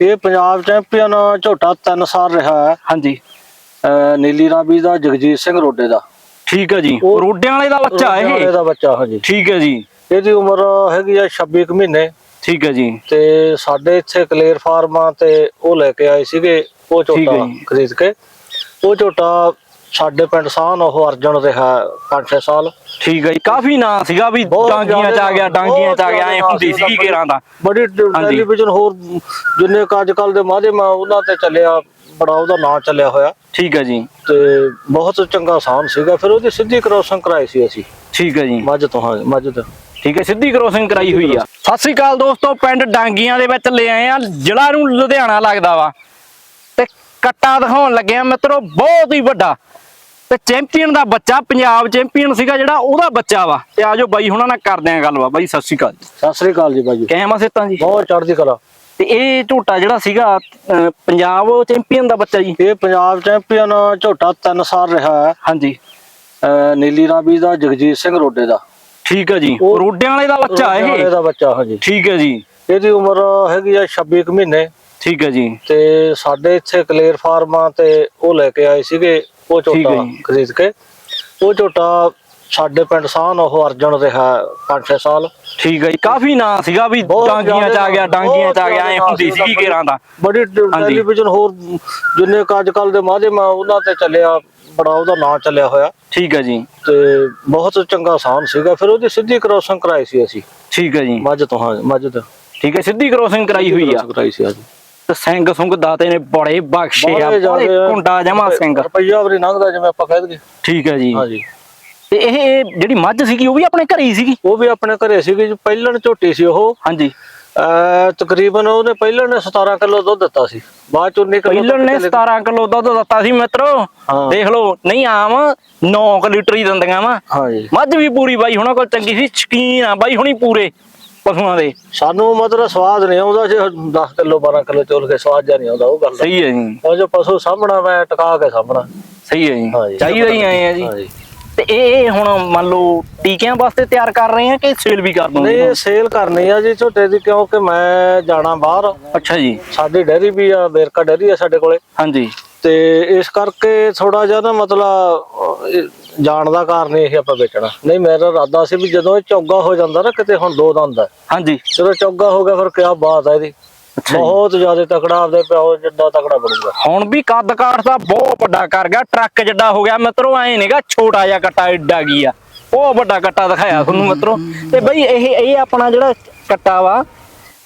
ਇਹ ਪੰਜਾਬ ਚੈਂਪੀਅਨ ਝੋਟਾ 3 ਸਾਲ ਰਿਹਾ ਹੈ। ਹਾਂਜੀ। ਅਹ ਨੀਲੀ ਰਾਵੀ ਦਾ ਜਗਜੀਤ ਸਿੰਘ ਰੋਡੇ ਦਾ। ਠੀਕ ਹੈ ਜੀ। ਉਹ- ਰੋਡਿਆਂ ਵਾਲੇ ਦਾ ਬੱਚਾ ਇਹ? ਦਾ ਬੱਚਾ ਹਾਂਜੀ। ਠੀਕ ਹੈ ਜੀ। ਇਹਦੀ ਉਮਰ ਹੈਗੀ ਆ 26 ਕੁ ਮਹੀਨੇ। ਠੀਕ ਹੈ ਜੀ। ਤੇ ਸਾਡੇ ਇੱਥੇ ਕਲੇਰ ਫਾਰਮਾਂ ਤੇ ਉਹ ਲੈ ਕੇ ਆਏ ਸੀਗੇ ਉਹ ਠੀਕ ਹੈ ਝੋਟਾ ਜੀ। ਖਰੀਦ ਕੇ। ਉਹ ਝੋਟਾ ਸਾਡੇ ਪਿੰਡ ਸਾਨ ਉਹ ਅਰਜਨ ਰਿਹਾ 5-6 ਸਾਲ। ਠੀਕ ਹੈ ਜੀ ਕਾਫੀ ਨਾਂ ਸੀਗਾ ਵੀ ਬਹੁਤ ਡਾਂਗੀਆਂ ਚ ਆ ਗਿਆ ਡਾਂਗੀਆਂ ਚ ਆ ਗਿਆ ਐ ਹੁੰਦੀ ਸੀਗੀ ਘੇਰਾਂ ਦਾ। ਬੜੀ। ਟੈਲੀਵਿਜ਼ਨ ਹੋਰ ਜਿੰਨੇ ਅੱਜ ਕੱਲ ਦੇ ਮਾਧਿਅਮ ਆ ਉਹਨਾਂ ਤੇ ਚੱਲਿਆ ਬੜਾ ਉਹਦਾ ਨਾਂ ਚੱਲਿਆ ਹੋਇਆ। ਠੀਕ ਹੈ ਜੀ। ਤੇ ਬਹੁਤ ਚੰਗਾ ਸਾਨ ਸੀਗਾ ਫਿਰ ਉਹਦੀ ਸਿੱਧੀ ਕ੍ਰੋਸਿੰਗ ਕਰਾਈ ਸੀ ਅਸੀਂ। ਠੀਕ ਹੈ ਜੀ। ਮੱਝ ਤੋਂ ਹਾਂ ਮੱਝ ਤੋਂ। ਠੀਕ ਹੈ ਸਿੱਧੀ ਕ੍ਰੋਸਿੰਗ ਕਰਾਈ ਹੋਈ ਆ। ਸਤਿ ਸ੍ਰੀ ਅਕਾਲ ਦੋਸਤੋ ਪਿੰਡ ਡਾਂਗੀਆਂ ਦੇ ਵਿੱਚ ਲੈ ਆਏ ਆ ਜ਼ਿਲ੍ਹਾ ਨੂੰ ਲੁਧਿਆਣਾ ਲੱਗਦਾ ਵਾ। ਕੱਟਾ ਦਿਖਾਉਣ ਲੱਗੇ ਆ ਮਿੱਤਰੋ ਬਹੁਤ ਹੀ ਵੱਡਾ। ਤੇ ਚੈਂਪੀਅਨ ਦਾ ਬੱਚਾ ਪੰਜਾਬ ਚੈਂਪੀਅਨ ਸੀਗਾ ਜਿਹੜਾ ਉਹਦਾ ਬੱਚਾ ਵਾ। ਤੇ ਆਜੋ ਬਾਈ ਹੁਣਾਂ ਨਾਲ ਕਰਦੇ ਆ ਗੱਲਬਾਤ। ਬਾਈ ਸਤਿ ਸ੍ਰੀ ਅਕਾਲ ਜੀ। ਸਤਿ ਸ੍ਰੀ ਅਕਾਲ ਜੀ ਬਾਜੀ ਕਹਿਮਾ ਸਿੱਤਾਂ ਜੀ? ਬਹੁਤ ਚੜ੍ਹਦੀ ਕਲਾ। ਤੇ ਇਹ ਝੋਟਾ ਜਿਹੜਾ ਸੀਗਾ ਪੰਜਾਬ ਚੈਂਪੀਅਨ ਦਾ ਬੱਚਾ ਜੀ? ਇਹ ਪੰਜਾਬ ਚੈਂਪੀਅਨ ਝੋਟਾ 3 ਸਾਲ ਰਿਹਾ ਹੈ। ਹਾਂਜੀ। ਨੀਲੀ ਰਾਵੀ ਦਾ ਜਗਜੀਤ ਸਿੰਘ ਰੋਡੇ ਦਾ। ਠੀਕ ਹੈ ਜੀ। ਰੋਡਿਆਂ ਵਾਲੇ ਦਾ ਬੱਚਾ ਰੋਡੇ ਵਾਲੇ ਇਹ ਦਾ ਬੱਚਾ ਹਾਂਜੀ। ਠੀਕ ਹੈ ਜੀ। ਇਹਦੀ ਉਮਰ ਹੈਗੀ ਆ 26 ਕੁ ਮਹੀਨੇ। ਠੀਕ ਹੈ ਜੀ। ਤੇ ਸਾਡੇ ਇੱਥੇ ਕਲੇਰ ਫਾਰਮਾਂ ਤੇ ਉਹ ਲੈ ਕੇ ਆਏ ਸੀਗੇ ਉਹ ਝੋਟਾ। ਖਰੀਦ ਕੇ। ਉਹ ਝੋਟਾ ਸਾਡੇ ਪਿੰਡ ਸਾਨ ਉਹ ਅਰਜਨ ਰਿਹਾ 5-6 ਸਾਲ। ਠੀਕ ਹੈ ਜੀ। ਕਾਫੀ ਨਾਂ ਸੀਗਾ ਵੀ ਡਾਂਗੀਆਂ ਚ ਆ ਗਿਆ ਡਾਂਗੀਆਂ ਚ ਆ ਗਿਆ ਐ ਹੁੰਦੀ ਸੀਗੀ ਘੇਰਾਂ ਦਾ। ਬੜੀ। ਟੈਲੀਵਿਜ਼ਨ ਹੋਰ ਜਿੰਨੇ ਅੱਜ ਕੱਲ ਦੇ ਮਾਧਿਅਮ ਆ ਉਹਨਾਂ ਤੇ ਚੱਲਿਆ ਬੜਾ ਉਹਦਾ ਨਾਂ ਚੱਲਿਆ ਹੋਇਆ। ਠੀਕ ਹੈ ਜੀ। ਤੇ ਬਹੁਤ ਚੰਗਾ ਸਾਨ ਸੀਗਾ। ਫਿਰ ਉਹਦੀ ਸਿੱਧੀ ਕ੍ਰੋਸਿੰਗ ਕਰਾਈ ਸੀ ਅਸੀਂ। ਠੀਕ ਹੈ ਜੀ। ਮੱਝ ਤੋਂ ਹਾਂ ਮੱਝ ਤੋਂ। ਠੀਕ ਹੈ ਸਿੱਧੀ ਕ੍ਰੋਸਿੰਗ ਕਰਾਈ ਹੋਈ ਆ। ਕਰਾਈ ਸੀ ਹਾਂਜੀ ਤੇ ਸਿੰਘ ਸੁੰਗ ਦਾਤੇ ਨੇ ਬੜੇ ਬਖਸ਼ੇ ਆ ਬੜੇ। ਕੁੰਡਾ ਜਮਾ ਸਿੰਘ। ਰੁਪਈਆ ਵੀ ਲੰਘਦਾ ਜਿਵੇਂ ਆਪਾਂ ਕਹਿ ਦਈਏ। ਠੀਕ ਹੈ ਜੀ। ਹਾਂਜੀ। ਤੇ ਇਹ ਜਿਹੜੀ ਮੱਝ ਸੀਗੀ ਉਹ ਵੀ ਆਪਣੇ ਘਰੇ ਹੀ ਸੀਗੀ? ਉਹ ਵੀ ਆਪਣੇ ਘਰੇ ਸੀਗੀ ਪਹਿਲਣ ਝੋਟੀ ਸੀ ਉਹ। ਹਾਂਜੀ। ਤਕਰੀਬਨ ਉਹਨੇ ਪਹਿਲਣ ਨੇ 17 ਕਿਲੋ ਦੁੱਧ ਦਿੱਤਾ ਸੀ। ਬਾਅਦ ਚ 19 ਕਿਲੋ ਪਹਿਲਣ ਨੇ 17 ਕਿਲੋ ਦੁੱਧ ਦਿੱਤਾ ਸੀ ਮਿੱਤਰੋ। ਦੇਖ ਲਓ ਨਹੀਂ ਆਮ 9 ਲੀਟਰ ਹੀ ਦਿੰਦੀਆਂ ਵਾ। ਹਾਂਜੀ। ਮੱਝ ਵੀ ਪੂਰੀ ਬਾਈ ਹੁਣਾਂ ਕੋਲ ਚੰਗੀ ਸੀ ਸ਼ਕੀਨ ਆ ਬਾਈ ਹੁਣੀ ਪੂਰੇ। ਪਸ਼ੂਆਂ ਦੇ। ਸਾਨੂੰ ਮਤਲਬ ਸਵਾਦ ਨਹੀਂ ਆਉਂਦਾ ਜੇ 10 ਕਿਲੋ 12 ਕਿਲੋ ਚੋਲ ਕੇ ਸਵਾਦ ਜਾਂ ਨਹੀਂ ਆਉਂਦਾ ਉਹ ਗੱਲ। ਸਹੀ ਹੈ ਜੀ। ਉਹ ਜੋ ਪਸ਼ੂ ਸਾਹਮਣਾ ਮੈਂ ਟਿਕਾ ਕੇ ਸਾਹਮਣਾ। ਸਹੀ ਹੈ ਜੀ। ਚਾਹੀਦਾ ਹੀ ਆਏ ਆ ਜੀ। ਤੇ ਇਹ ਹੁਣ ਮੰਨ ਲਓ ਟੀਕਿਆਂ ਵਾਸਤੇ ਤਿਆਰ ਕਰ ਰਹੇ ਆ ਕਿ ਸੇਲ ਵੀ ਕਰ ਦੋਗੇ ਇਹ ਸੇਲ ਕਰਨੀ ਆ ਜੀ ਝੋਟੇ ਦੀ ਕਿਉਂਕਿ ਮੈਂ ਜਾਣਾ ਬਾਹਰ। ਅੱਛਾ ਜੀ। ਸਾਡੀ ਡੈਰੀ ਵੀ ਆ ਬੇਰਕਾ ਡੈਰੀ ਆ ਸਾਡੇ ਕੋਲੇ। ਹਾਂਜੀ। ਤੇ ਇਸ ਕਰਕੇ ਥੋੜਾ ਜਿਹਾ ਨਾ ਮਤਲਬ ਜਾਣ ਦਾ ਕਾਰਨ ਇਹ ਆਪਾਂ ਵੇਚਣਾ ਨਹੀਂ ਮੇਰਾ ਇਰਾਦਾ ਸੀ ਵੀ ਜਦੋਂ ਇਹ ਚੌਗਾ ਹੋ ਜਾਂਦਾ ਨਾ ਕਿਤੇ ਹੁਣ ਦੋ ਦੰਦ ਹੈ ਹਾਂਜੀ। ਜਦੋਂ ਚੌਗਾ ਹੋ ਗਿਆ ਫਿਰ ਕਿਆ ਬਾਤ ਹੈ ਇਹਦੀ। ਬਹੁਤ ਜ਼ਿਆਦਾ ਤਕੜਾ ਆਪਦੇ ਪਿਓ ਜਿੱਦਾਂ ਤਕੜਾ ਬਣੂਗਾ। ਹੁਣ ਵੀ ਕੱਦ ਕਾਠ ਦਾ ਬਹੁਤ ਵੱਡਾ ਕਰ ਗਿਆ ਟਰੱਕ ਜਿੱਡਾ ਹੋ ਗਿਆ ਮਿੱਤਰੋ ਐ ਨਹੀਂਗਾ ਛੋਟਾ ਜਿਹਾ ਕੱਟਾ ਏਡਾ ਕੀ ਆ। ਬਹੁਤ ਵੱਡਾ ਕੱਟਾ ਦਿਖਾਇਆ ਤੁਹਾਨੂੰ ਮਿੱਤਰੋ। ਤੇ ਬਈ ਇਹ ਇਹ ਆਪਣਾ ਜਿਹੜਾ ਕੱਟਾ ਵਾ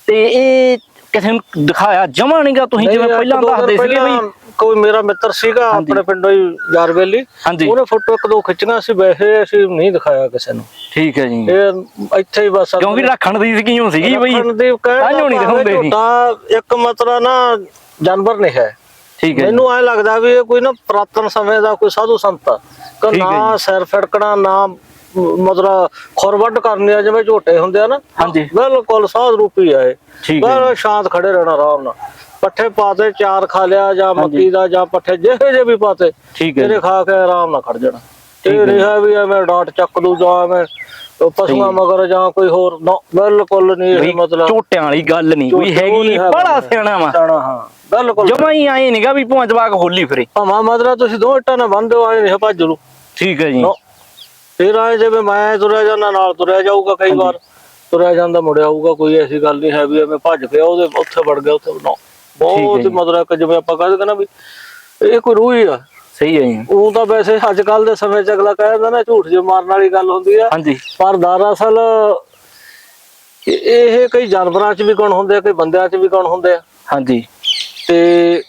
ਤੇ ਇਹ ਕਿਸੇ ਨੂੰ ਦਿਖਾਇਆ ਜਮਾ ਨਹੀਂਗਾ ਤੁਸੀਂ ਜਿਵੇਂ ਪਹਿਲਾਂ ਦੱਸਦੇ ਸੀਗੇ ਬਈ ਕੋਈ ਮੇਰਾ ਮਿੱਤਰ ਸੀਗਾ। ਆਪਣੇ ਪਿੰਡੋਂ ਹੀ ਯਾਰਵੇਲੀ ਹਾਂਜੀ। ਉਹਨੇ ਫੋਟੋ ਇੱਕ ਦੋ ਖਿੱਚੀਆਂ ਸੀ ਵੈਸੇ ਅਸੀਂ ਨਹੀਂ ਦਿਖਾਇਆ ਕਿਸੇ ਨੂੰ। ਠੀਕ ਹੈ ਜੀ। ਇਹ ਇੱਥੇ ਹੀ ਬਸ ਕਿਉਂਕਿ ਰੱਖਣ ਦੀ ਸੀਗੀ ਬਈ? ਰੱਖਣ ਦੀ ਕਹਿਣ ਦਾ ਤਾਂਹੀਓ ਨੀ ਭਾਵ ਦਿਖਾਉਂਦੇ ਸੀ। ਝੋਟਾ ਇੱਕ ਮਤਲਬ ਨਾ ਜਾਨਵਰ ਨਹੀਂ ਹੈ। ਠੀਕ ਹੈ। ਮੈਨੂੰ ਐ ਲੱਗਦਾ ਵੀ ਇਹ ਕੋਈ ਨਾ ਪ੍ਰਾਤਨ ਸਮੇਂ ਦਾ ਕੋਈ ਸਾਧੂ ਸੰਤ ਆ। ਕਿ ਨਾ ਸਿਰ ਫੜਕਣਾ ਨਾ ਮਤਲਬ ਖੁਰਵੱਡ ਕਰਨੀ ਆ ਜਿਵੇਂ ਝੋਟੇ ਹੁੰਦੇ ਆ ਨਾ ਹਾਂਜੀ। ਬਿਲਕੁਲ ਸਾਧ ਰੂਪੀ ਆ ਇਹ। ਠੀਕ ਹੈ ਸ਼ਾਂਤ ਖੜੇ ਰਹਿਣਾ ਆਰਾਮ ਨਾਲ। ਪੱਠੇ ਪਾਤੇ ਚਾਰ ਖਾ ਲਿਆ ਜਾਂ ਮੱਕੀ ਦਾ ਜਾਂ ਪੱਠੇ ਜਿਹੇ ਜਿਹੇ ਵੀ ਪਾਤੇ ਠੀਕ ਹੈ ਇਹਨੇ ਜੀ। ਖਾ ਕੇ ਆਰਾਮ ਨਾਲ ਖੜ ਜਾਣਾ। ਇਹ ਹੈ। ਨਹੀਂ ਹੈ ਵੀ ਐਵੇਂ ਡਾਟ ਚੱਕ ਦੂ ਜਾਂ ਐਵੇਂ ਉਹ ਪਸ਼ੂਆਂ ਮਗਰ ਜਾਂ ਕੋਈ ਹੋਰ ਬਿਲਕੁਲ ਨਹੀਂ ਇਹ ਮਤਲਬ ਝੋਟਿਆਂ ਵਾਲੀ ਗੱਲ ਨਹੀਂ ਕੋਈ ਹੈਗੀ ਬੜਾ। ਸਿਆਣਾ ਵਾ। ਹਾਂ ਬਿਲਕੁਲ। ਜਮਾ ਹੀ ਆਏ ਨਹੀਂਗਾ ਵੀ ਭੂਆ ਜਵਾਕ ਹੋਲੀ ਫਿਰੇ। ਭਾਵੇਂ ਮਤਲਬ ਤੁਸੀਂ ਦੋ ਇੱਟਾਂ ਨਾਲ ਬੰਨਦੇ ਹੋ ਆਏ ਨਹੀਂ ਭੱਜ ਲੂ ਠੀਕ ਹੈ ਜੀ। ਫਿਰ ਆਏ ਜਿਵੇਂ ਮੈਂ ਤੁਰਿਆ ਜਾਂਦਾ ਨਾਲ ਤੁਰਿਆ ਜਾਊਗਾ ਕਈ ਵਾਰ। ਤੁਰਿਆ ਜਾਂਦਾ ਮੁੜਿਆ ਆਊਗਾ ਕੋਈ ਐਸੀ ਗੱਲ ਨਹੀਂ ਹੈ ਵੀ ਐਵੇਂ ਭੱਜ ਪਿਆ ਉਹਦੇ ਉੱਥੇ ਵੜ ਗਿਆ ਉੱਥੇ ਨਾ ਬਹੁਤ ਮਤਲਬ ਕਿ ਜਿਵੇਂ ਆਪਾਂ ਕਹਿੰਦੇ ਨਾ ਵੀ ਇਹ ਕੋਈ ਰੂਹ ਹੀ ਆ। ਸਹੀ ਹੈ ਉਹ ਤਾਂ ਵੈਸੇ ਅੱਜ ਕੱਲ ਦੇ ਸਮੇਂ ਚ ਅਗਲਾ ਕਹਿੰਦਾ ਨਾ ਝੂਠ ਜੇ ਮਾਰਨ ਵਾਲੀ ਗੱਲ ਹੁੰਦੀ ਆ। ਹਾਂਜੀ। ਪਰ ਦਰਅਸਲ ਇਹ- ਇਹ ਕਈ ਜਾਨਵਰਾਂ ਚ ਵੀ ਗੁਣ ਹੁੰਦੇ ਆ ਕਈ ਬੰਦਿਆਂ ਚ ਵੀ ਗੁਣ ਹੁੰਦੇ ਆ। ਹਾਂਜੀ। ਤੇ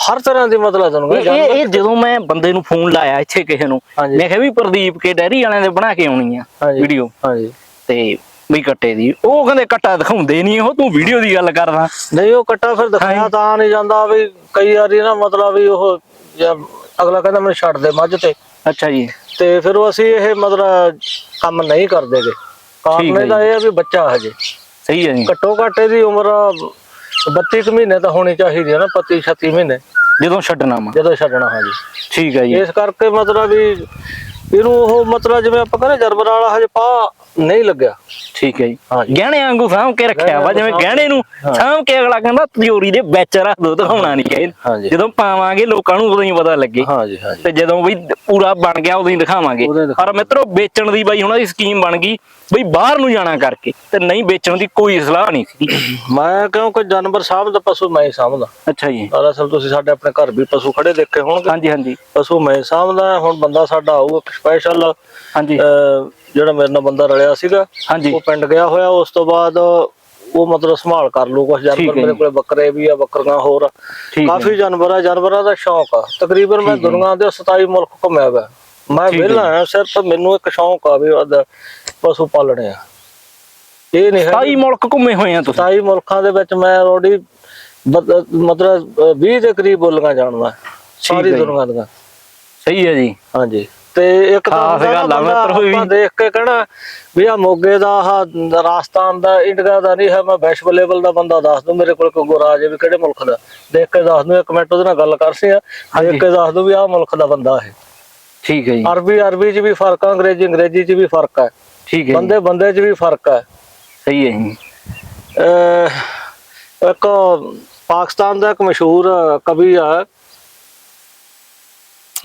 ਹਰ ਤਰ੍ਹਾਂ ਦੀ ਮਤਲਬ ਤੁਹਾਨੂੰ ਇਹ ਇਹ ਜਦੋਂ ਮੈਂ ਬੰਦੇ ਨੂੰ ਫੋਨ ਲਾਇਆ ਇੱਥੇ ਕਿਸੇ ਨੂੰ ਹਾਂਜੀ। ਮੈਂ ਕਿਹਾ ਵੀ ਪ੍ਰਦੀਪ ਕੇ ਡੈਰੀ ਵਾਲਿਆਂ ਦੇ ਬਣਾ ਕੇ ਆਉਣੀ ਆ ਹਾਂਜੀ। ਵੀਡੀਓ ਹਾਂਜੀ। ਤੇ ਵੀ ਕੱਟੇ ਦੀ। ਉਹ ਕਹਿੰਦੇ ਕੱਟਾ ਦਿਖਾਉਂਦੇ ਨਹੀਂ ਉਹ ਤੂੰ ਵੀਡੀਓ ਦੀ ਗੱਲ ਕਰਦਾ। ਨਹੀਂ ਉਹ ਕੱਟਾ ਫਿਰ ਦਿਖਾਇਆ ਤਾਂ ਨਹੀਂ ਜਾਂਦਾ ਵੀ ਕਈ ਵਾਰੀ ਨਾ ਮਤਲਬ ਵੀ ਉਹ ਜਾਂ ਅਗਲਾ ਕਹਿੰਦਾ ਮੈਨੂੰ ਛੱਡ ਦੇ ਮੱਝ ਤੇ। ਅੱਛਾ ਜੀ। ਤੇ ਫਿਰ ਉਹ ਅਸੀਂ ਇਹ ਮਤਲਬ ਕੰਮ ਨਹੀਂ ਕਰਦੇਗੇ ਠੀਕ ਕਾਰਨ ਹੈ ਇਹਦਾ ਇਹ ਆ ਵੀ ਬੱਚਾ ਹਜੇ। ਸਹੀ ਹੈ ਜੀ। ਘੱਟੋ ਘੱਟ ਇਹਦੀ ਉਮਰ 32 ਕੁ ਮਹੀਨੇ ਤਾਂ ਹੋਣੀ ਚਾਹੀਦੀ ਹੈ ਨਾ 25 36 ਮਹੀਨੇ। ਜਦੋਂ ਛੱਡਣਾ ਵਾ। ਜਦੋਂ ਛੱਡਣਾ ਹਾਂਜੀ। ਠੀਕ ਹੈ ਜੀ। ਇਸ ਕਰਕੇ ਮਤਲਬ ਵੀ ਇਹਨੂੰ ਉਹ ਮਤਲਬ ਜਿਵੇਂ ਆਪਾਂ ਕਹਿੰਦੇ ਜਰਬਰ ਵਾਲਾ ਹਜੇ ਪਾ ਨਹੀਂ ਲੱਗਿਆ। ਠੀਕ ਹੈ ਜੀ। ਹਾਂਜੀ। ਗਹਿਣੇ ਵਾਂਗੂ ਸਾਂਭ ਕੇ ਰੱਖਿਆ ਵਾ ਜਿਵੇਂ ਗਹਿਣੇ ਨੂੰ। ਸਾਂਭ ਕੇ ਅਗਲਾ ਕਹਿੰਦਾ ਤਿਜੋਰੀ ਦੇ ਵਿੱਚ ਰੱਖ ਦੋ ਦਿਖਾਉਣਾ ਨਹੀਂ ਹਾਂਜੀ। ਚਾਹੀਦਾ ਜਦੋਂ ਪਾਵਾਂਗੇ ਲੋਕਾਂ ਨੂੰ ਉਦੋਂ ਹੀ ਪਤਾ ਲੱਗੇ। ਹਾਂਜੀ ਹਾਂਜੀ ਤੇ ਜਦੋਂ ਵੀ ਪੂਰਾ ਬਣ ਗਿਆ ਉਦੋਂ ਹੀ ਦਿਖਾਵਾਂਗੇ। ਉਦੋਂ ਹੀ ਪਰ ਦਿਖਾਵਾਂਗੇ। ਮਿੱਤਰੋ ਵੇਚਣ ਦੀ ਬਾਈ ਉਹਨਾਂ ਦੀ ਸਕੀਮ ਬਣ ਗਈ ਬਈ ਬਾਹਰ ਨੂੰ ਜਾਣਾ ਕਰਕੇ ਤੇ ਨਹੀਂ ਵੇਚਣ ਦੀ ਕੋਈ ਸਲਾਹ ਨਹੀਂ ਸੀ। ਮੈਂ ਕਿਉਂਕਿ ਜਾਨਵਰ ਸਾਂਭਦਾ ਪਸ਼ੂ ਮੈਂ ਹੀ ਸਾਂਭਦਾ। ਅੱਛਾ ਜੀ। ਦਰਅਸਲ ਤੁਸੀਂ ਸਾਡੇ ਆਪਣੇ ਘਰ ਵੀ ਪਸ਼ੂ ਖੜੇ ਦੇਖੇ ਹੋਣਗੇ। ਹਾਂਜੀ ਹਾਂਜੀ। ਪਸ਼ੂ ਮੈਂ ਸਾਂਭਦਾ ਹੁਣ ਬੰਦਾ ਸਾਡਾ ਆਊਗਾ ਸਪੈਸ਼ਲ ਹਾਂਜੀ। ਜਿਹੜਾ ਮੇਰੇ ਨਾਲ ਬੰਦਾ ਰਲਿਆ ਸੀਗਾ ਹਾਂਜੀ। ਉਹ ਪਿੰਡ ਗਿਆ ਹੋਇਆ ਉਸ ਤੋਂ ਬਾਅਦ ਉਹ ਮਤਲਬ ਸੰਭਾਲ ਕਰ ਲੂ ਕੁਝ ਜਾਨਵਰ ਮੇਰੇ। ਕੋਲੇ ਬੱਕਰੇ ਵੀ ਆ ਬੱਕਰੀਆਂ ਹੋਰ ਕਾਫੀ ਜਾਨਵਰ ਆ ਜਾਨਵਰਾਂ ਦਾ ਸ਼ੌਂਕ ਆ। ਤਕਰੀਬਨ ਮੈਂ। ਦੁਨੀਆ ਦੇ 27 ਮੁਲਕ ਘੁੰਮਿਆ ਹੋਇਆ। ਮੈਂ ਵਿਹਲਾ ਆ ਸਿਰਫ ਮੈਨੂੰ ਇੱਕ ਸ਼ੌਂਕ ਆ ਵੀ ਪਸ਼ੂ ਪਾਲਣੇ ਆ। ਇਹ ਨਹੀਂ ਹੈ 27 ਮੁਲਕ ਘੁੰਮੇ ਹੋਏ ਆ ਤੁਸੀਂ? 27 ਮੁਲਕਾਂ ਦੇ ਵਿੱਚ ਮੈਂ ਰੋੜੀ ਮਤਲਬ ਅਹ, 20 ਦੇ ਕਰੀਬ ਬੋਲੀਆਂ ਜਾਣਦਾ ਸਾਰੀ। ਦੁਨੀਆ ਦੀਆਂ। ਸਹੀ ਹੈ ਜੀ। ਹਾਂਜੀ। ਤੇ ਇੱਕ ਤਾਂ ਖਾਸ ਗੱਲ ਆ, ਮਿੱਤਰੋ ਵੀ। ਆਪਾਂ ਦੇਖ ਕੇ ਕਹਿਣਾ ਵੀ ਆ ਮੋਗੇ ਦਾ ਆਹ ਰਾਜਸਥਾਨ ਦਾ ਇੰਡੀਆ ਦਾ ਨਹੀਂ ਹੈ ਮੈਂ ਵਿਸ਼ਵ ਲੈਵਲ ਦਾ ਬੰਦਾ ਦੱਸ ਦੂੰ ਮੇਰੇ ਕੋਲ ਕੋਈ ਗੋਰਾ ਆ ਜਾਏ ਵੀ ਕਿਹੜੇ ਮੁਲਕ ਦਾ? ਦੇਖ ਕੇ ਦੱਸ ਦੂੰ ਇੱਕ ਮਿੰਟ ਉਹਦੇ ਨਾਲ ਗੱਲ ਕਰ ਸੀ ਆ ਹਾਂਜੀ। ਦੇਖ ਕੇ ਦੱਸ ਦੂੰ ਵੀ ਆਹ ਮੁਲਕ ਦਾ ਬੰਦਾ ਹੈ ਠੀਕ ਹੈ ਜੀ। ਅਰਬੀ ਅਰਬੀ 'ਚ ਵੀ ਫ਼ਰਕ ਆ ਅੰਗਰੇਜ਼ੀ ਅੰਗਰੇਜ਼ੀ 'ਚ ਵੀ ਫ਼ਰਕ ਹੈ ਠੀਕ ਹੈ ਜੀ। ਬੰਦੇ ਬੰਦੇ 'ਚ ਵੀ ਫ਼ਰਕ ਹੈ ਸਹੀ ਹੈ ਜੀ। ਅਹ ਇੱਕ ਪਾਕਿਸਤਾਨ ਦਾ ਇੱਕ ਮਸ਼ਹੂਰ ਕਵੀ ਆ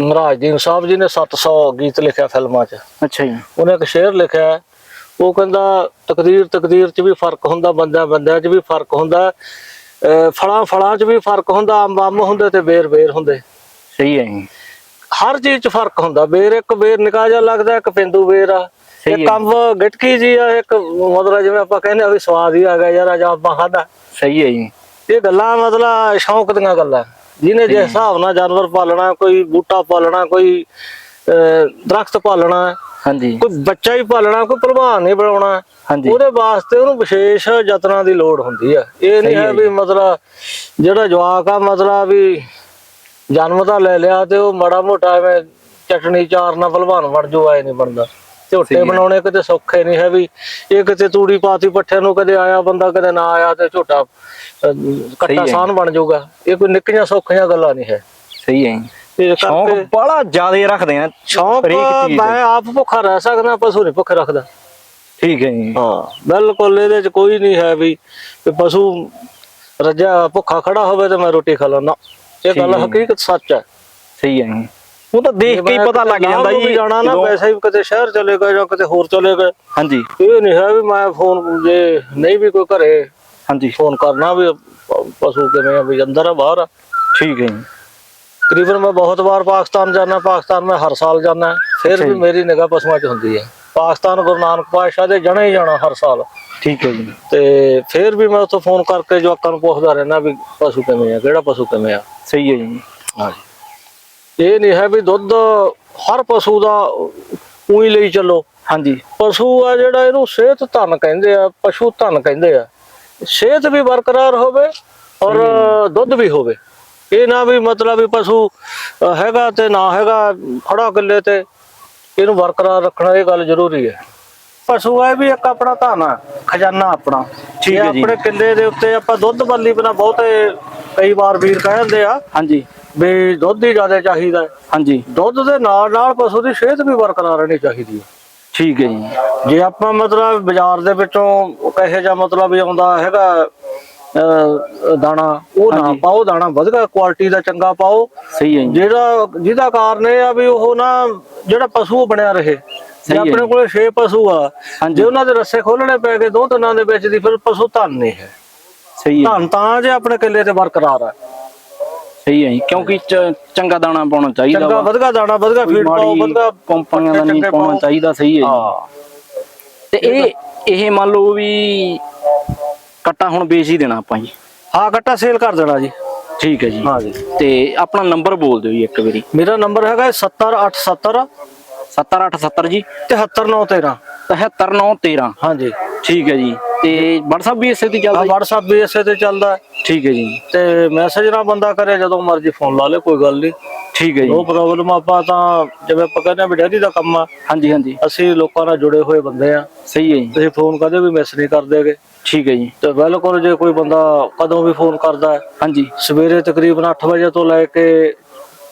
ਮਹਾਰਾਜਦੀਨ ਸਾਹਿਬ ਜੀ ਨੇ 700 ਗੀਤ ਲਿਖਿਆ ਫਿਲਮਾਂ 'ਚ। ਅੱਛਾ ਜੀ। ਉਹਨੇ ਇੱਕ ਸ਼ੇਰ ਲਿਖਿਆ ਉਹ ਕਹਿੰਦਾ ਤਕਦੀਰ ਤਕਦੀਰ 'ਚ ਵੀ ਫ਼ਰਕ ਹੁੰਦਾ ਬੰਦਿਆਂ ਬੰਦਿਆਂ 'ਚ ਵੀ ਫ਼ਰਕ ਹੁੰਦਾ ਫਲਾਂ ਫਲਾਂ 'ਚ ਵੀ ਫ਼ਰਕ ਹੁੰਦਾ ਅੰਬ ਅੰਬ ਹੁੰਦੇ ਤੇ ਬੇਰ ਬੇਰ ਹੁੰਦੇ। ਸਹੀ ਹੈ ਜੀ। ਹਰ ਚੀਜ਼ 'ਚ ਫ਼ਰਕ ਹੁੰਦਾ ਬੇਰ ਇੱਕ ਬੇਰ ਨਿਕਾ ਜਾ ਲੱਗਦਾ ਇੱਕ ਪਿੰਦੂ ਬੇਰ ਆ ਸਹੀ ਇੱਕ ਹੈ। ਅੰਬ ਗਿਟਕੀ ਜੀ ਆ ਇੱਕ ਮਤਲਬ ਜਿਵੇਂ ਆਪਾਂ ਕਹਿੰਦੇ ਆ ਵੀ ਸਵਾਦ ਹੀ ਆ ਗਿਆ ਯਾਰ ਅੱਜ ਆਪਾਂ ਖਾਦਾ ਸਹੀ ਹੈ ਜੀ। ਇਹ ਗੱਲਾਂ ਮਤਲਬ ਸ਼ੌਂਕ ਦੀਆਂ ਗੱਲਾਂ। ਜਿਹਨੇ ਜਿਸ ਹਿਸਾਬ ਨਾਲ ਜਾਨਵਰ ਪਾਲਣਾ ਕੋਈ ਬੂਟਾ ਪਾਲਣਾ ਕੋਈ ਦਰਖਤ ਪਾਲਣਾ ਹਾਂਜੀ। ਕੋਈ ਬੱਚਾ ਹੀ ਪਾਲਣਾ ਕੋਈ ਪ੍ਰਭਾਵ ਨਹੀਂ ਬਣਾਉਣਾ ਹਾਂਜੀ। ਉਹਦੇ ਵਾਸਤੇ ਉਹਨੂੰ ਵਿਸ਼ੇਸ਼ ਯਤਨਾਂ ਦੀ ਲੋੜ ਹੁੰਦੀ ਆ। ਇਹ ਨਹੀਂ ਹੈ ਹੈ ਵੀ ਮਤਲਬ ਜਿਹੜਾ ਜਵਾਕ ਆ ਮਤਲਬ ਵੀ ਜਨਮ ਤਾਂ ਲੈ ਲਿਆ ਤੇ ਉਹ ਮੜਾ ਮੋਟਾ ਐਵੇਂ ਚਟਣੀ ਚਾਰ ਨਾਲ ਭਲਵਾਨ ਬਣ ਜੂ ਆਏ ਨਹੀਂ ਬਣਦਾ। ਝੋਟੇ। ਬਣਾਉਣੇ ਕਿਤੇ ਸੌਖੇ ਨਹੀਂ ਹੈ ਵੀ ਇਹ ਕਿਤੇ ਤੂੜੀ ਪਾਤੀ ਪੱਠੇ ਨੂੰ ਕਦੇ ਆਇਆ ਬੰਦਾ ਕਦੇ ਨਾ ਆਇਆ ਤੇ ਝੋਟਾ ਕੱਟਾ। ਸਾਨ ਬਣ ਜਾਊਗਾ ਇਹ ਕੋਈ ਨਿੱਕੀਆਂ ਸੌਖੀਆਂ ਗੱਲਾਂ ਨਹੀਂ ਹੈ ਸਹੀ ਹੈ ਸ਼ੌਂਕ ਬੜਾ ਜ਼ਿਆਦਾ ਰੱਖਦੇ ਆ ਸ਼ੌਂਕ। ਮੈਂ ਆਪ ਭੁੱਖਾ ਰਹਿ ਸਕਦਾ ਪਸ਼ੂ ਨਹੀਂ ਭੁੱਖੇ ਰੱਖਦਾ ਠੀਕ ਹੈ ਜੀ ਹਾਂ ਬਿਲਕੁਲ ਇਹਦੇ ਚ ਕੋਈ ਨਹੀਂ ਹੈ ਵੀ ਪਸ਼ੂ ਰੱਜਾ ਭੁੱਖਾ ਖੜਾ ਹੋਵੇ ਤੇ ਮੈਂ ਰੋਟੀ ਖਾ ਲੈਣਾ ਇਹ ਗੱਲ। ਹਕੀਕਤ ਸੱਚ ਹੈ ਸਹੀ ਹੈ ਜੀ ਉਹ ਤਾਂ ਦੇਖ ਕੇ ਹੀ ਪਤਾ ਲੱਗ ਜਾਂਦਾ ਜੀ। ਜਾਣਾ ਨਾ ਵੈਸੇ ਹੀ ਕਿਤੇ ਸ਼ਹਿਰ ਚਲੇ ਗਏ ਜਾਂ ਕਿਤੇ ਹੋਰ ਚਲੇ ਗਏ। ਹਾਂਜੀ। ਇਹ ਨਹੀਂ ਹੈ ਵੀ ਮੈਂ ਫੋਨ ਜੇ ਨਹੀਂ ਵੀ ਕੋਈ ਘਰੇ ਹਾਂਜੀ। ਫੋਨ ਕਰਨਾ ਵੀ ਪਸ਼ੂ ਕਿਵੇਂ ਆ ਵੀ ਅੰਦਰ ਆ ਬਾਹਰ ਆ। ਠੀਕ ਹੈ ਜੀ। ਤਕਰੀਬਨ ਮੈਂ ਬਹੁਤ ਵਾਰ ਪਾਕਿਸਤਾਨ ਜਾਣਾ ਪਾਕਿਸਤਾਨ ਮੈਂ ਹਰ ਸਾਲ ਜਾਣਾ ਫਿਰ ਵੀ। ਮੇਰੀ ਨਿਗਾਹ ਪਸ਼ੂਆਂ 'ਚ ਹੁੰਦੀ ਹੈ। ਪਾਕਿਸਤਾਨ ਗੁਰੂ ਨਾਨਕ ਪਾਤਸ਼ਾਹ ਦੇ ਜਾਣਾ ਹੀ ਜਾਣਾ ਹਰ ਸਾਲ। ਠੀਕ ਹੈ ਜੀ। ਤੇ ਫਿਰ ਵੀ ਮੈਂ ਉੱਥੋਂ ਫੋਨ ਕਰਕੇ ਜਵਾਕਾਂ ਨੂੰ ਪੁੱਛਦਾ ਰਹਿਣਾ ਵੀ ਪਸ਼ੂ ਕਿਵੇਂ ਆ ਕਿਹੜਾ ਪਸ਼ੂ ਕਿਵੇਂ ਆ। ਸਹੀ ਹੈ ਜੀ। ਇਹ ਨਹੀਂ ਹੈ ਵੀ ਦੁੱਧ ਹਰ ਪਸ਼ੂ ਦਾ ਉਹੀ ਲਈ ਚੱਲੋ। ਹਾਂਜੀ। ਪਸ਼ੂ ਆ ਜਿਹੜਾ ਇਹਨੂੰ ਸਿਹਤ ਧਨ ਕਹਿੰਦੇ ਆ ਪਸ਼ੂ ਧਨ ਕਹਿੰਦੇ ਆ। ਸਿਹਤ ਵੀ ਬਰਕਰਾਰ ਹੋਵੇ ਔਰ ਦੁੱਧ ਵੀ ਹੋਵੇ। ਇਹ ਨਾ ਵੀ ਮਤਲਬ ਵੀ ਪਸ਼ੂ ਹੈਗਾ ਤੇ ਨਾ ਹੈਗਾ ਖੜਾ ਕਿੱਲੇ ਤੇ ਇਹਨੂੰ ਬਰਕਰਾਰ ਰੱਖਣਾ ਇਹ ਗੱਲ ਜ਼ਰੂਰੀ ਹੈ। ਪਸ਼ੂ ਹੈ ਵੀ ਇੱਕ ਆਪਣਾ ਧਨ ਆ ਖਜ਼ਾਨਾ ਆਪਣਾ। ਠੀਕ ਹੈ ਜੀ। ਆਪਣੇ ਕਿੱਲੇ ਦੇ ਉੱਤੇ ਆਪਾਂ ਦੁੱਧ ਬੱਲੀ ਬਣਾ ਬਹੁਤੇ ਕਈ ਵਾਰ ਵੀਰ ਕਹਿੰਦੇ ਆ ਹਾਂਜੀ ਵੀ ਦੁੱਧ ਹੀ ਜ਼ਿਆਦਾ ਚਾਹੀਦਾ ਹੈ। ਹਾਂਜੀ ਦੁੱਧ ਦੇ ਨਾਲ ਨਾਲ ਪਸ਼ੂ ਦੀ ਸਿਹਤ ਵੀ ਬਰਕਰਾਰ ਰਹਿਣੀ ਚਾਹੀਦੀ ਹੈ ਠੀਕ ਹੈ ਜੀ ਜੇ ਆਪਾਂ ਮਤਲਬ ਬਾਜ਼ਾਰ ਦੇ ਵਿੱਚੋਂ ਕਹੇ ਜਾਂ ਮਤਲਬ ਵੀ ਆਉਂਦਾ ਹੈਗਾ ਅਹ, ਦਾਣਾ ਉਹ ਨਾ ਹਾਂਜੀ। ਪਾਓ ਦਾਣਾ ਵਧੀਆ ਕੁਆਲਿਟੀ ਦਾ ਚੰਗਾ ਪਾਓ ਸਹੀ ਹੈ ਜੀ ਜਿਹੜਾ ਜਿਹਦਾ ਕਾਰਨ ਇਹ ਆ ਵੀ ਉਹ ਨਾ ਜਿਹੜਾ ਪਸ਼ੂ ਬਣਿਆ ਰਹੇ ਜੇ ਹੈ ਆਪਣੇ ਜੀ। ਕੋਲੇ 6 ਪਸ਼ੂ ਆ ਹਾਂਜੀ। ਜੇ ਉਹਨਾਂ ਦੇ ਰੱਸੇ ਖੋਲਣੇ ਪੈ ਗਏ ਦੋ ਤਿੰਨਾਂ ਦੇ ਵਿੱਚ ਦੀ ਫਿਰ ਪਸ਼ੂ ਧਨ ਨਹੀਂ ਹੈ ਸਹੀ ਹੈ। ਧਨ ਤਾਂ ਜੇ ਆਪਣੇ ਕਿੱਲੇ ਤੇ ਬਰਕਰਾਰ ਆ ਸਹੀ ਹੈ ਜੀ ਕਿਉਂਕਿ ਚ- ਚੰਗਾ ਦਾਣਾ ਪਾਉਣਾ ਚਾਹੀਦਾ ਚੰਗਾ ਵਾ। ਵਧੀਆ ਦਾਣਾ ਕੋਈ ਫੀਡ ਪਾਓ ਮਾੜੀ ਵਧੀਆ ਕੰਪਨੀਆਂ ਦਾ ਨਹੀਂ ਪਾਉਣਾ। ਚਾਹੀਦਾ ਸਹੀ ਹੈ ਜੀ। ਹਾਂ। ਤੇ ਇਹ ਇਹ ਮੰਨ ਲਓ ਵੀ ਕੱਟਾ ਹੁਣ ਵੇਚ ਹੀ ਦੇਣਾ ਆਪਾਂ ਜੀ। ਹਾਂ ਗੱਟਾ ਸੇਲ ਕਰ ਦੇਣਾ ਜੀ। ਠੀਕ ਹੈ ਜੀ। ਹਾਂ ਜੀ। ਤੇ ਆਪਣਾ ਨੰਬਰ ਬੋਲ ਦਿਓ ਜੀ ਇੱਕ ਵਾਰੀ। ਮੇਰਾ ਨੰਬਰ ਹੈਗਾ 70870 7870 ਜੀ? 73913 73913 ਹਾਂਜੀ। ਠੀਕ ਹੈ ਜੀ। ਤੇ WhatsApp ਵੀ ਇਸੇ ਤੇ ਆ ਚੱਲਦਾ ਜੀ? WhatsApp ਵੀ ਇਸੇ ਤੇ ਚੱਲਦਾ ਹੈ। ਠੀਕ ਹੈ ਜੀ। ਤੇ ਮੈਸੇਜ ਨਾਲ ਬੰਦਾ ਕਰੇ ਜਦੋਂ ਮਰਜ਼ੀ ਫੋਨ ਲਾ ਲੇ ਕੋਈ ਗੱਲ ਨਹੀਂ। ਠੀਕ ਹੈ ਨੋ ਜੀ ਪ੍ਰੋਬਲਮ ਆਪਾਂ ਤਾਂ ਜਿਵੇਂ ਆਪਾਂ ਕਹਿੰਦੇ ਆ ਵੀ ਡੈਰੀ ਦਾ ਕੰਮ ਆ। ਹਾਂਜੀ ਹਾਂਜੀ। ਅਸੀਂ ਲੋਕਾਂ ਨਾਲ ਜੁੜੇ ਹੋਏ ਬੰਦੇ ਆ। ਸਹੀ ਹੈ ਜੀ। ਤੁਸੀਂ ਫੋਨ ਕਦੇ ਵੀ ਮਿਸ ਨਹੀਂ ਕਰਦੇਗੇ ਠੀਕ ਹੈ ਜੀ। ਤੇ ਬਿਲਕੁਲ ਜੇ ਕੋਈ ਬੰਦਾ ਕਦੋਂ ਵੀ ਫੋਨ ਕਰਦਾ ਹਾਂਜੀ। ਸਵੇਰੇ ਤਕਰੀਬਨ 8 ਵਜੇ ਤੋਂ ਲੈ ਕੇ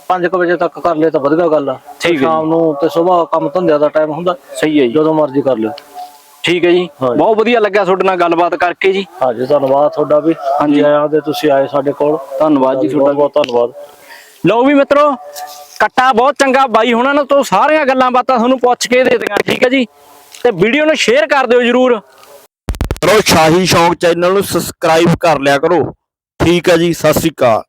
5 ਵਜੇ ਤੱਕ ਕਰ ਲੇ ਤਾਂ ਵਧੀਆ ਗੱਲ ਆ। ਠੀਕ ਹੈ ਸ਼ਾਮ ਨੂੰ ਤੇ ਸਵੇਰ ਕੰਮ ਧੰਦਿਆਂ ਦਾ ਟਾਈਮ ਹੁੰਦਾ ਸਹੀ ਹੈ ਜੀ। ਜਦੋਂ ਮਰਜ਼ੀ ਕਰ ਲਿਓ ਠੀਕ ਹੈ ਜੀ। ਹਾਂਜੀ। ਬਹੁਤ ਵਧੀਆ ਲੱਗਿਆ ਤੁਹਾਡੇ ਨਾਲ ਗੱਲਬਾਤ ਕਰਕੇ ਜੀ। ਹਾਂਜੀ ਧੰਨਵਾਦ ਤੁਹਾਡਾ ਵੀ। ਹਾਂਜੀ। ਜੀ ਆਇਆਂ ਦੇ ਤੁਸੀਂ ਆਏ ਸਾਡੇ ਕੋਲ। ਧੰਨਵਾਦ ਜੀ ਤੁਹਾਡਾ ਬਹੁਤ ਬਹੁਤ ਧੰਨਵਾਦ। ਲਓ ਵੀ ਮਿੱਤਰੋ ਕੱਟਾ ਬਹੁਤ ਚੰਗਾ ਬਾਈ ਹੁਣਾਂ ਨੂੰ ਤੋਂ ਸਾਰੀਆਂ ਗੱਲਾਂ ਬਾਤਾਂ ਤੁਹਾਨੂੰ ਪੁੱਛ ਕੇ ਦੇ ਦਿਆਂ ਠੀਕ ਹੈ ਜੀ। ਤੇ ਵੀਡੀਓ ਨੂੰ ਸ਼ੇਅਰ ਕਰ ਦਿਓ ਜਰੂਰ। ਕਰੋ ਸ਼ਾਹੀ ਸ਼ੌਂਕ ਚੈਨਲ ਨੂੰ ਸਬਸਕ੍ਰਾਈਬ ਕਰ ਲਿਆ ਕਰੋ। ਠੀਕ ਹੈ ਜੀ ਸਤਿ ਸ੍ਰੀ ਅਕਾਲ।